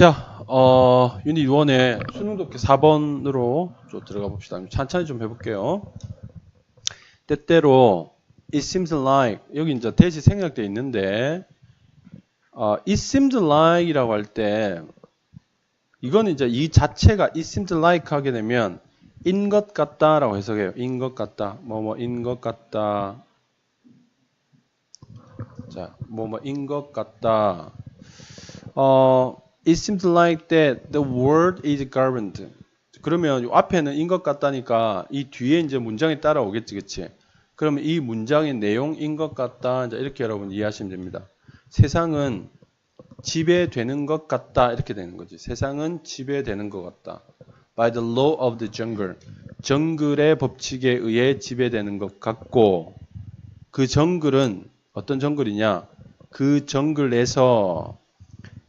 자, 어, 유닛 1의 수능 독해 4번으로 좀 들어가 봅시다. 천천히 좀 해볼게요. 때때로 it seems like 여기 이제 대시 생략되어 있는데 어, it seems like이라고 할 때 이거는 이제 이 자체가 it seems like 하게 되면 인 것 같다라고 해석해요. 인 것 같다. 뭐 뭐 인 것 같다. 자, 뭐 뭐 인 것 같다. 어, it seems like that the word is governed. 그러면 요 앞에는 인 것 같다니까 이 뒤에 이제 문장이 따라오겠지, 그치? 그러면 이 문장의 내용인 것 같다. 이렇게 여러분 이해하시면 됩니다. 세상은 지배되는 것 같다. 이렇게 되는 거지. 세상은 지배되는 것 같다. By the law of the jungle. 정글의 법칙에 의해 지배되는 것 같고, 그 정글은 어떤 정글이냐? 그 정글에서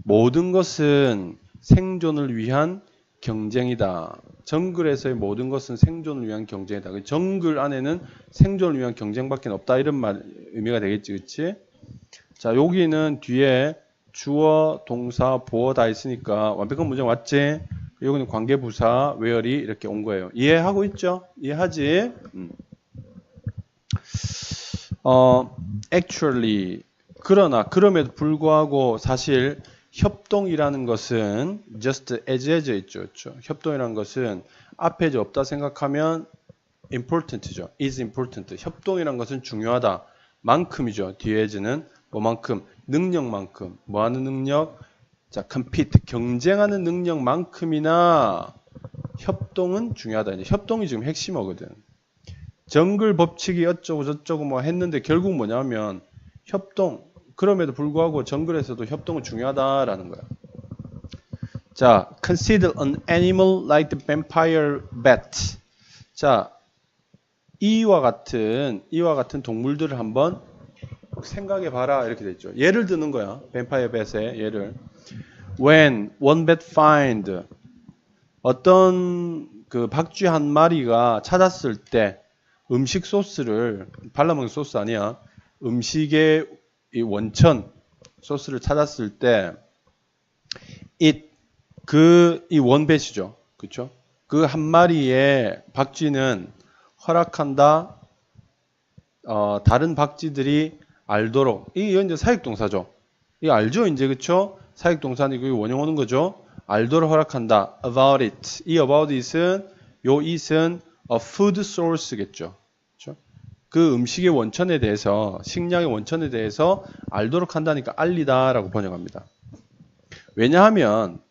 모든 것은 생존을 위한 경쟁이다. 정글에서의 모든 것은 생존을 위한 경쟁이다. 그 정글 안에는 생존을 위한 경쟁밖에 없다. 이런 말 의미가 되겠지, 그렇지? 자, 여기는 뒤에 주어, 동사, 보어 다 있으니까 완벽한 문장 왔지? 여기는 관계부사, where이 이렇게 온 거예요. 이해하고 있죠? 이해하지? 음. 어, actually 그러나 그럼에도 불구하고 사실 협동이라는 것은 just as as 있죠. 그렇죠? 협동이라는 것은 앞에 없다 생각하면 important죠. is important. 협동이라는 것은 중요하다. 만큼이죠. 뒤에 as는 뭐만큼 능력만큼 뭐 하는 능력? 자, compete 경쟁하는 능력만큼이나 협동은 중요하다. 이제 협동이 지금 핵심어거든. 정글 법칙이 어쩌고 저쩌고 뭐 했는데 결국 뭐냐면 협동 그럼에도 불구하고 정글에서도 협동은 중요하다라는 거야. 자, consider an animal like the vampire bat. 자, 이와 같은 이와 같은 동물들을 한번 생각해 봐라 이렇게 돼 있죠. 예를 드는 거야. 뱀파이어 뱃의 예를. When one bat find 어떤 그 박쥐 한 마리가 찾았을 때 음식 소스를 발라먹는 소스 아니야. 음식의 이 원천 소스를 찾았을 때 it 그 이 원뱃이죠. 그렇죠? 그 한 마리의 박쥐는 허락한다. 어, 다른 박쥐들이 알도록 이 이제 사역 동사죠. 이 알죠 이제 그렇죠? 사역 동사니고 원형 오는 거죠. 알도록 허락한다. about it. 이 about it은 요 it은 a food source겠죠. 그 음식의 원천에 대해서 식량의 원천에 대해서 알도록 한다니까 알리다라고 번역합니다. 왜냐하면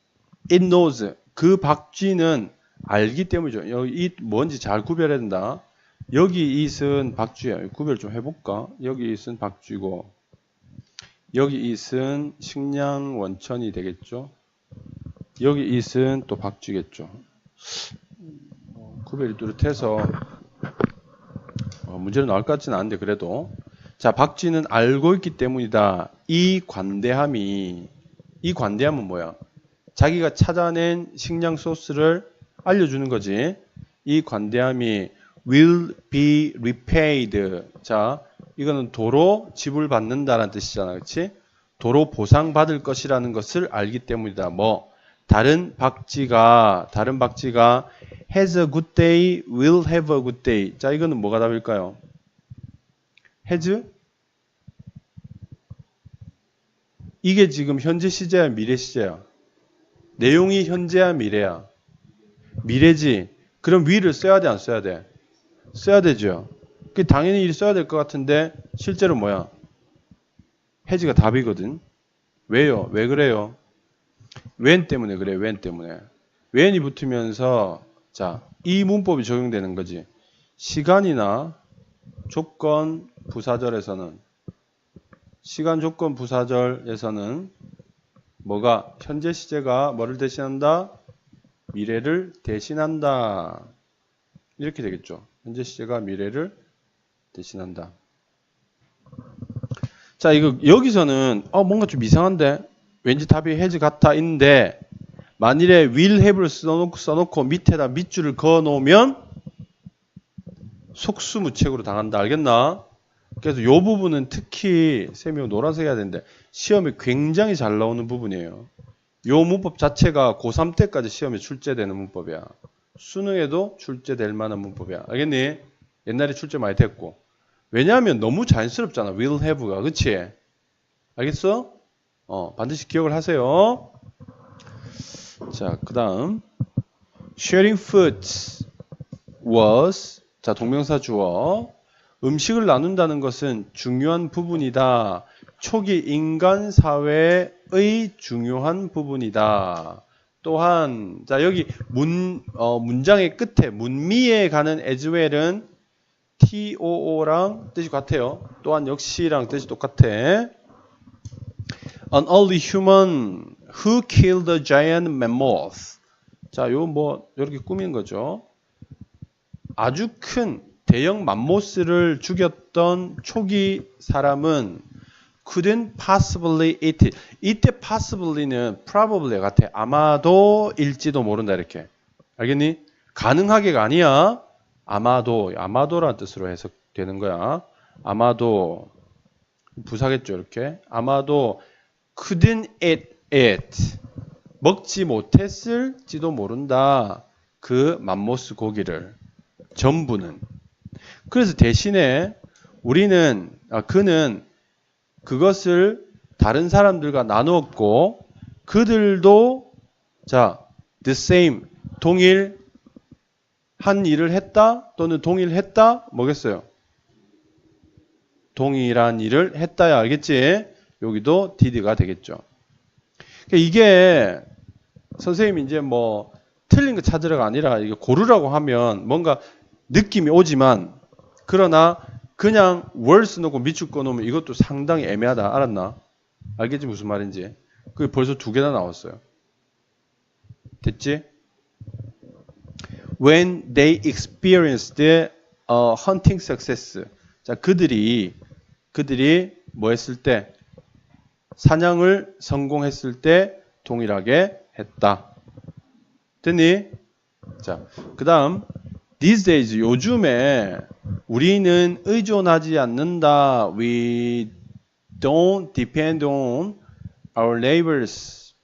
it knows 그 박쥐는 알기 때문이죠. 여기 뭔지 잘 구별해야 된다. 여기 it은 박쥐야. 구별 좀 해볼까? 여기 it은 박쥐고 여기 it은 식량 원천이 되겠죠. 여기 it은 또 박쥐겠죠. 구별이 뚜렷해서 어, 문제로 나올 것 같지는 않은데 그래도 자 박쥐는 알고 있기 때문이다. 이 관대함이 이 관대함은 뭐야? 자기가 찾아낸 식량 소스를 알려주는 거지. 이 관대함이 will be repaid. 자 이거는 도로 지불받는다라는 뜻이잖아, 그렇지? 도로 보상받을 것이라는 것을 알기 때문이다. 뭐 다른 박쥐가 다른 박쥐가 has a good day, will have a good day. 자, 이거는 뭐가 답일까요? has? 이게 지금 현재 시제야, 미래 시제야? 내용이 현재야, 미래야? 미래지. 그럼 will을 써야 돼, 안 써야 돼? 써야 되죠. 그 당연히 일 써야 될 것 같은데 실제로 뭐야? has가 답이거든. 왜요? 왜 그래요? When 때문에 그래. when 때문에. when이 붙으면서 자, 이 문법이 적용되는 거지. 시간이나 조건 부사절에서는 시간 조건 부사절에서는 뭐가 현재 시제가 뭐를 대신한다? 미래를 대신한다. 이렇게 되겠죠. 현재 시제가 미래를 대신한다. 자, 이거 여기서는 어 뭔가 좀 이상한데 왠지 답이 해지 같아인데 만일에 will have를 써놓고, 써놓고 밑에다 밑줄을 그어 놓으면 속수무책으로 당한다. 알겠나? 그래서 이 부분은 특히 쌤이 노란색 해야 되는데 시험에 굉장히 잘 나오는 부분이에요. 요 문법 자체가 고3 때까지 시험에 출제되는 문법이야. 수능에도 출제될 만한 문법이야. 알겠니? 옛날에 출제 많이 됐고. 왜냐하면 너무 자연스럽잖아. will have가. 그치? 알겠어? 어, 반드시 기억을 하세요. 자, 그 다음. sharing food was. 자, 동명사 주어. 음식을 나눈다는 것은 중요한 부분이다. 초기 인간 사회의 중요한 부분이다. 또한 자 여기 문 어, 문장의 끝에 문미에 가는 as well은 too랑 뜻이 같아요. 또한 역시랑 뜻이 똑같아. An early human who killed a giant mammoth. 자, 요 뭐 이렇게 꾸민 거죠. 아주 큰 대형 맘모스를 죽였던 초기 사람은 couldn't possibly eat it. 이때 possibly는 probably 같아. 아마도 일지도 모른다 이렇게. 알겠니? 가능하게가 아니야. 아마도 아마도라는 뜻으로 해석되는 거야. 아마도 부사겠죠 이렇게. 아마도 couldn't eat it. 먹지 못했을지도 모른다. 그 맘모스 고기를 전부는. 그래서 대신에 우리는 아, 그는 그것을 다른 사람들과 나누었고 그들도 자 the same 동일 한 일을 했다 또는 동일했다 뭐겠어요? 동일한 일을 했다야 알겠지? 여기도 did가 되겠죠. 그러니까 이게 선생님이 이제 뭐 틀린 거 찾으라가 아니라 이게 고르라고 하면 뭔가 느낌이 오지만 그러나 그냥 월스 넣고 밑줄 거 놓으면 이것도 상당히 애매하다. 알았나? 알겠지 무슨 말인지. 그게 벌써 두 개나 나왔어요. 됐지? When they experienced a hunting success. 자, 그들이 그들이 뭐 했을 때 사냥을 성공했을 때 동일하게 했다. 됐니? 자, 그 다음 these days 요즘에 우리는 의존하지 않는다. We don't depend on our neighbors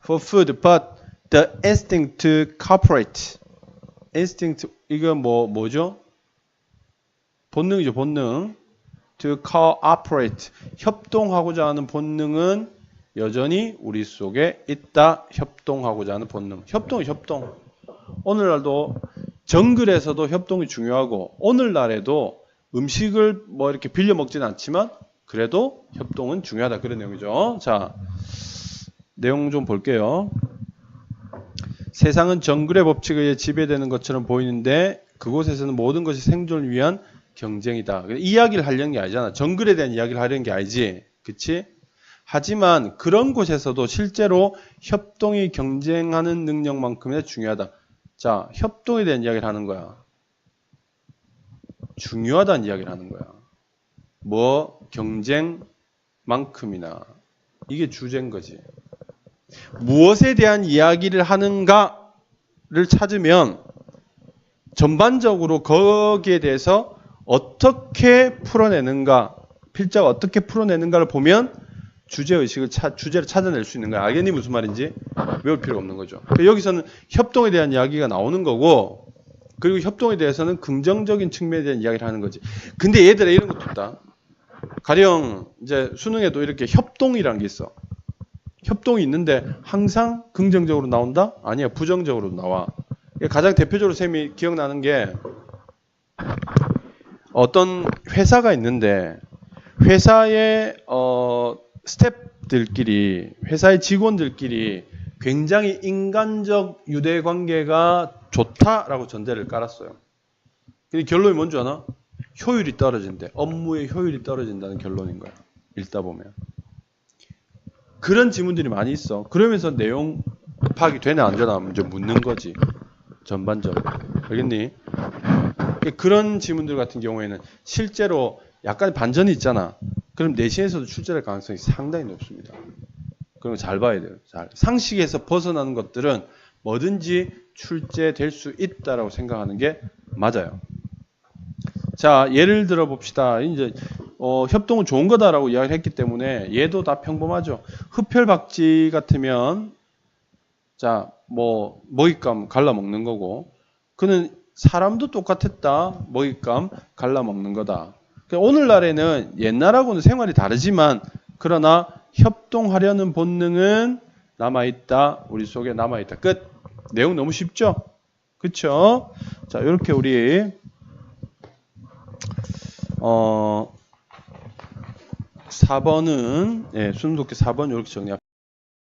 for food, but the instinct to cooperate. instinct 이거 뭐 뭐죠? 본능이죠, 본능. To cooperate 협동하고자 하는 본능은 여전히 우리 속에 있다. 협동하고자 하는 본능. 협동, 협동. 오늘날도 정글에서도 협동이 중요하고 오늘날에도 음식을 뭐 이렇게 빌려 먹지는 않지만 그래도 협동은 중요하다 그런 내용이죠. 자, 내용 좀 볼게요. 세상은 정글의 법칙에 의해 지배되는 것처럼 보이는데 그곳에서는 모든 것이 생존을 위한 경쟁이다. 이야기를 하려는 게 아니잖아. 정글에 대한 이야기를 하려는 게 아니지. 그치? 하지만 그런 곳에서도 실제로 협동이 경쟁하는 능력만큼이나 중요하다. 자, 협동에 대한 이야기를 하는 거야. 중요하다는 이야기를 하는 거야. 뭐 경쟁만큼이나 이게 주제인 거지. 무엇에 대한 이야기를 하는가를 찾으면 전반적으로 거기에 대해서 어떻게 풀어내는가, 필자가 어떻게 풀어내는가를 보면 주제 의식을 차, 주제를 찾아낼 수 있는 거야. 알겠니 무슨 말인지 외울 필요가 없는 거죠. 그러니까 여기서는 협동에 대한 이야기가 나오는 거고 그리고 협동에 대해서는 긍정적인 측면에 대한 이야기를 하는 거지. 근데 얘들아 이런 것도 있다. 가령 이제 수능에도 이렇게 협동이라는 게 있어. 협동이 있는데 항상 긍정적으로 나온다? 아니야 부정적으로 나와. 가장 대표적으로 쌤이 기억나는 게 어떤 회사가 있는데 회사의 어 스탭들끼리 회사의 직원들끼리 굉장히 인간적 유대 관계가 좋다라고 전제를 깔았어요. 근데 결론이 뭔지 아나? 효율이 떨어진대. 업무의 효율이 떨어진다는 결론인 거야. 읽다 보면. 그런 지문들이 많이 있어. 그러면서 내용 파악이 되나 안 되나 먼저 묻는 거지. 전반적으로. 알겠니? 그런 지문들 같은 경우에는 실제로 약간 반전이 있잖아. 그럼 내신에서도 출제될 가능성이 상당히 높습니다. 그럼 잘 봐야 돼요. 잘. 상식에서 벗어나는 것들은 뭐든지 출제될 수 있다라고 생각하는 게 맞아요. 자, 예를 들어 봅시다. 이제 어, 협동은 좋은 거다라고 이야기를 했기 때문에 얘도 다 평범하죠. 흡혈박쥐 같으면 자, 뭐 먹잇감 갈라 먹는 거고 그는 사람도 똑같았다. 먹잇감 갈라 먹는 거다. 그러니까 오늘날에는 옛날하고는 생활이 다르지만 그러나 협동하려는 본능은 남아 있다. 우리 속에 남아 있다. 끝. 내용 너무 쉽죠? 그렇죠? 자, 이렇게 우리 어 4번은 예, 독해 4번 이렇게 정리합니다.